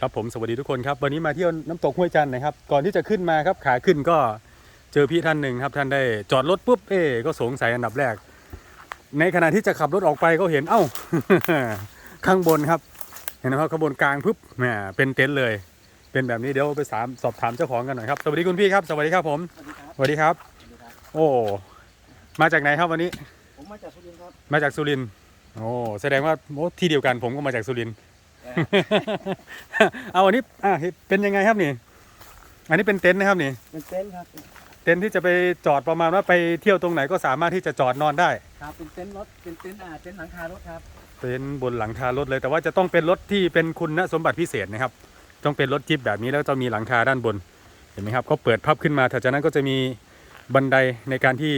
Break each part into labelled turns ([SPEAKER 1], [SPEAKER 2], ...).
[SPEAKER 1] ครับผมสวัสดีทุกคนครับวันนี้มาเที่ยวน้ำตกห้วยจันทร์นะครับ ก่อนที่จะขึ้นมาครับขาขึ้นก็เจอพี่ท่านหนึ่งครับ ท่านได้จอดรถปุ๊บเอ๊ก็สงสัยอันดับแรก ในขณะที่จะขับรถออกไปก็เห็นเอ้า ข้างบนครับ เห็นไหมครับข้างบนกลางปุ๊บแหมเป็นเต็นท์เลย เป็นแบบนี้เดี๋ยวไปสามสอบถามเจ้าของกันหน่อยครับสวัสดีคุณพี่ครับสวัสดีครับผม
[SPEAKER 2] สวัสดีครับ
[SPEAKER 1] สวัสดีครับ
[SPEAKER 2] สวัสดีครับ
[SPEAKER 1] โอ้มาจากไหนครับวันนี้
[SPEAKER 2] ผมมาจากสุรินทร์ครับ
[SPEAKER 1] มาจากสุรินทร์โอ้แสดงว่าโอ้ที่เดียวกันผมก็มาจากสุรินทร์ เอาอันนี้อะเป็นยังไงครับนี่ อันนี้เป็นเต็นท์นะครับนี่
[SPEAKER 2] เป็นเต็นท์ครับ
[SPEAKER 1] เต็นท์ที่จะไปจอดประมาณว่าไปเที่ยวตรงไหนก็สามารถที่จะจอดนอนได้
[SPEAKER 2] ครับเป็นเต็นท์รถเป็นเต็นท์อ่าเต็นท์หลังคารถครับ
[SPEAKER 1] เป็นบนหลังคารถเลย แต่ว่าจะต้องเป็นรถที่เป็นคุณสมบัติพิเศษนะครับ ต้องเป็นรถจิ๊บแบบนี้แล้วจะมีหลังคาด้านบน เห็นไหมครับก็เปิดพับขึ้นมาถัดจากนั้นก็จะมีบันไดในการที่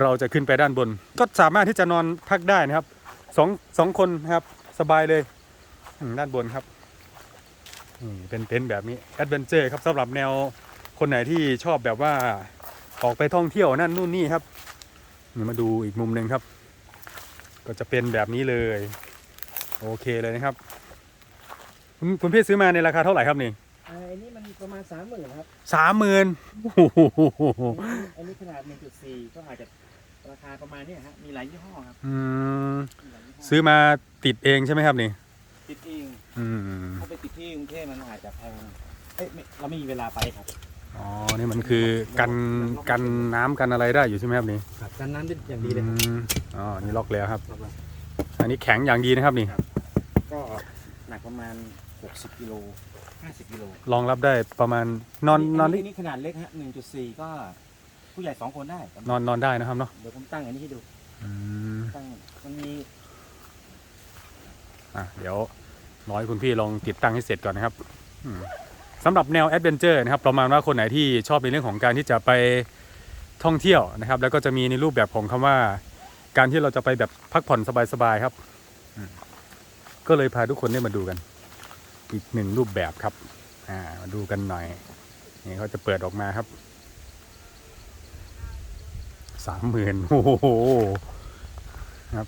[SPEAKER 1] เราจะขึ้นไปด้านบน ก็สามารถที่จะนอนพักได้นะครับสองสองคนนะครับสบายเลยอืม ด้านบนครับนี่เป็นเต็นท์แบบนี้แอดเวนเจอร์ครับสำหรับแนวคนไหนที่ชอบแบบว่าออกไปท่องเที่ยวนั่นนู่นนี่ครับนี่มาดูอีกมุมหนึ่งครับ ก็จะเป็นแบบนี้เลย โอเคเลยนะครับ คุณคุณพี่ซื้อมาในราคาเท่าไหร่ครับนี่
[SPEAKER 2] อ่าอันนี้มันประมาณสามหมื่นครับ
[SPEAKER 1] สามหมื่น
[SPEAKER 2] อันนี้ขนาด 1.4 ก็อาจจะราคาประมาณเนี้ยฮะ มีหลายยี่ห้อครับ
[SPEAKER 1] อืม
[SPEAKER 2] มีหลายยี่ห้อ
[SPEAKER 1] ซื้อมาติดเองใช่ไหมครับนี่
[SPEAKER 2] ติดเอง
[SPEAKER 1] อืม
[SPEAKER 2] ถ้าไปติดที่กรุงเทพมันอาจจะแพง เอ้ยไม่เราไม่มีเวลาไปครับ
[SPEAKER 1] อ๋อ นี่มันคือกันกันน้ำกันอะไรได้อยู่ใช่ไหมครับนี่
[SPEAKER 2] ครับกันน้ำได้อย่างดีเลยครับ
[SPEAKER 1] อืมอ๋อ นี่ล็อกแล้วครับ
[SPEAKER 2] ครับ
[SPEAKER 1] อันนี้แข็งอย่างดีนะครับนี่
[SPEAKER 2] ก็หนักประมาณ 60กิโล50กิโล
[SPEAKER 1] รองรับได้ประมาณนอนนอน
[SPEAKER 2] นี่
[SPEAKER 1] นี่
[SPEAKER 2] นี่ขนาดเล็กฮะ1.4 ก็ผู้ใหญ่สองคนได้
[SPEAKER 1] นอนนอนได้นะครับเนาะ
[SPEAKER 2] เดี๋ยวผมตั้งอันนี้ให้ดู
[SPEAKER 1] อืม
[SPEAKER 2] ตั้งมันมี
[SPEAKER 1] อะเดี๋ยวรอให้คุณพี่ลองติดตั้งให้เสร็จก่อนนะครับอืม สำหรับแนวแอดเวนเจอร์นะครับประมาณว่าคนไหนที่ชอบในเรื่องของการที่จะไปท่องเที่ยวนะครับ แล้วก็จะมีในรูปแบบของคำว่า การที่เราจะไปแบบพักผ่อนสบายๆครับ ก็เลยพาทุกคนได้มาดูกัน อีกหนึ่งรูปแบบครับมาดูกันหน่อยนี่เขาจะเปิดออกมาครับสามหมื่นโอ้โหครับ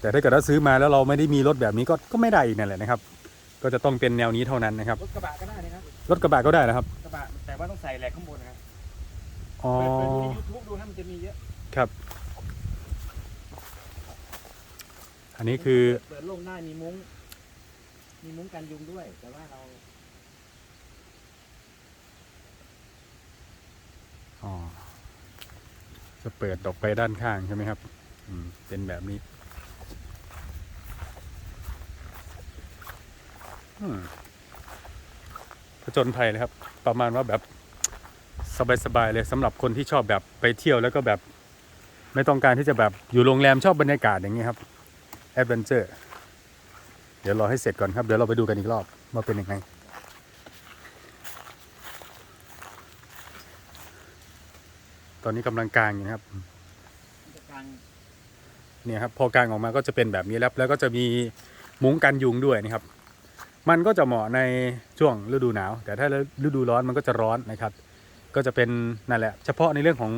[SPEAKER 1] แต่ถ้าเกิดว่าซื้อมาแล้วเราไม่ได้มีรถแบบนี้ก็ก็ไม่ได้อีกนั่นแหละนะครับ ก็จะต้องเป็นแนวนี้เท่านั้นนะครับ
[SPEAKER 2] รถกระบะก็ได้นะครับ
[SPEAKER 1] รถกระบะก็ได้นะครับ
[SPEAKER 2] กระบะแต่ว่าต้องใส่แหลกข้างบนนะครับ
[SPEAKER 1] อ๋อ
[SPEAKER 2] เปิดเปิดดูในยูทูบดูนะมันจะมีเยอะ
[SPEAKER 1] ครับ อันนี้คือ
[SPEAKER 2] เปิดโล่งได้มีมุ้งมีมุ้งกันยุงด้วย แต่ว่าเรา
[SPEAKER 1] อ๋อจะเปิดออกไปด้านข้างใช่ไหมครับ อืมเป็นแบบนี้ อืม ผจญภัยเลยครับ ประมาณว่าแบบสบายๆเลยสำหรับคนที่ชอบแบบไปเที่ยวแล้วก็แบบ ไม่ต้องการที่จะแบบอยู่โรงแรมชอบบรรยากาศอย่างนี้ครับแอดเวนเจอร์เดี๋ยวรอให้เสร็จก่อนครับ เดี๋ยวเราไปดูกันอีกรอบว่าเป็นยังไงตอนนี้กำลังกลางอยู่นะครับเนี่ยครับพอกลางออกมาก็จะเป็นแบบนี้แล้วแล้วก็จะมีมุ้งกันยุงด้วยนะครับ มันก็จะเหมาะในช่วงฤดูหนาว แต่ถ้าฤดูร้อนมันก็จะร้อนนะครับ ก็จะเป็นนั่นแหละ เฉพาะในเรื่องของ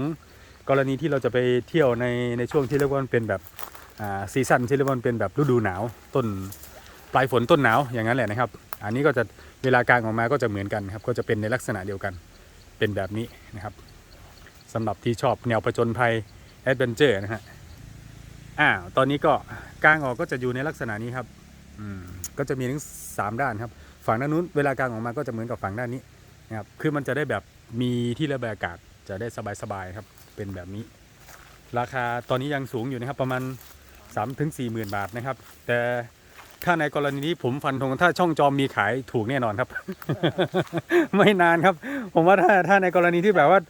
[SPEAKER 1] กรณีที่เราจะไปเที่ยวในในช่วงที่เรียกว่ามันเป็นแบบอ่าซีซั่นที่เรียกว่ามันเป็นแบบฤดูหนาวต้นปลายฝนต้นหนาวอย่างนั้นแหละนะครับ อันนี้ก็จะเวลากางออกมาก็จะเหมือนกันครับ ก็จะเป็นในลักษณะเดียวกันเป็นแบบนี้นะครับสำหรับที่ชอบแนวผจญภัยแอดเวนเจอร์นะฮะอ่าวตอนนี้ก็กางออกก็จะอยู่ในลักษณะนี้ครับ อืม ก็จะมีทั้งสามด้านครับ ฝั่งด้านนู้นเวลากางออกมาก็จะเหมือนกับฝั่งด้านนี้นะครับคือมันจะได้แบบมีที่ระบายอากาศจะได้สบายๆครับเป็นแบบนี้ ราคาตอนนี้ยังสูงอยู่นะครับประมาณ3ามถึงสี่หมื่นบาทนะครับ แต่ถ้าในกรณีนี้ผมฟันธงถ้าช่องจอมมีขายถูกแน่นอนครับ ไม่นานครับ ผมว่าถ้าถ้าในกรณีที่แบบว่า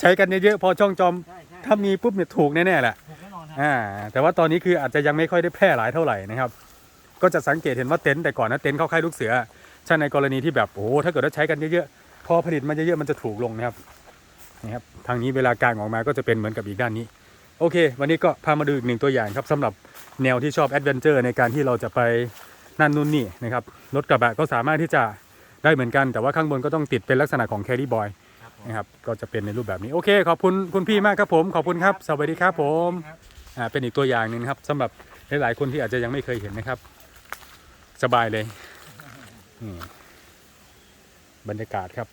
[SPEAKER 1] ใช้กันเยอะๆพอช่องจอม
[SPEAKER 2] ใช่ใช่
[SPEAKER 1] ถ้ามีปุ๊บเนี่ยถูกแน่ๆแหละ
[SPEAKER 2] ถูกแน่นอนครับ
[SPEAKER 1] อ่าแต่ว่าตอนนี้คืออาจจะยังไม่ค่อยได้แพร่หลายเท่าไหร่นะครับ ก็จะสังเกตเห็นว่าเต็นท์แต่ก่อนนะเต็นท์เข้าค่ายลูกเสือใช่ในกรณีที่แบบโอ้โหถ้าเกิดว่าใช้กันเยอะๆพอผลิตมาเยอะๆมันจะถูกลงนะครับนี่ครับทางนี้เวลากางออกมาก็จะเป็นเหมือนกับอีกด้านนี้ โอเค วันนี้ก็พามาดูอีกหนึ่งตัวอย่างครับสำหรับแนวที่ชอบแอดเวนเจอร์ในการที่เราจะไปนั่นนู่นนี่นะครับรถกระบะก็สามารถที่จะได้เหมือนกัน แต่ว่าข้างบนก็ต้องติดเป็นลักษณะของแครี่บอยนะครับก็จะเป็นในรูปแบบนี้ โอเค ขอบคุณคุณพี่มากครับผม ขอบคุณครับ สวัสดีครับผมอ่าเป็นอีกตัวอย่างหนึ่งครับสำหรับหลายๆคนที่อาจจะยังไม่เคยเห็นนะครับ สบายเลยบรรยากาศครับ